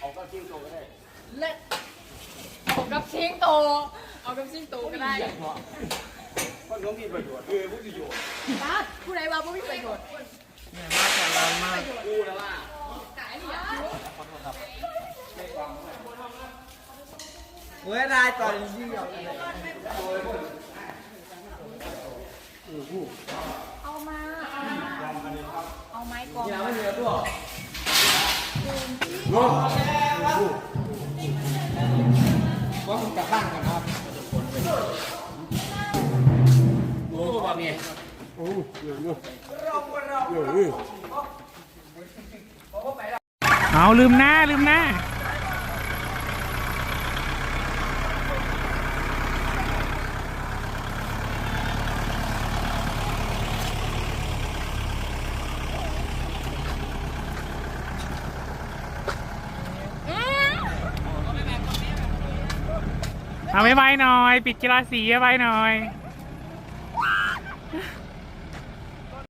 เอาก็จิ้มโตก็ได้เล่นเอากับชิงโต เอากับชิงโตก็ได้เพราะน้องมีประโยชน์เออผู้ประโยชน์ป้าผู้ใดว่าผู้มีประโยชน์เนี่ยมาแต่ร้อนมากกูแล้วว่าขายเนี่ยเว้ยได้ตอนนี้เหรอ เอามาเอามาเอาไม้กองนี่นะไม่เหลือตัวงงว่าผมกลับบ้านก่อนครับโอ้บะเมียเอาลืมหน้าลืมหน้า เอาไว้ไว้หน่อย ปิดกีฬาสีไว้ไว้หน่อย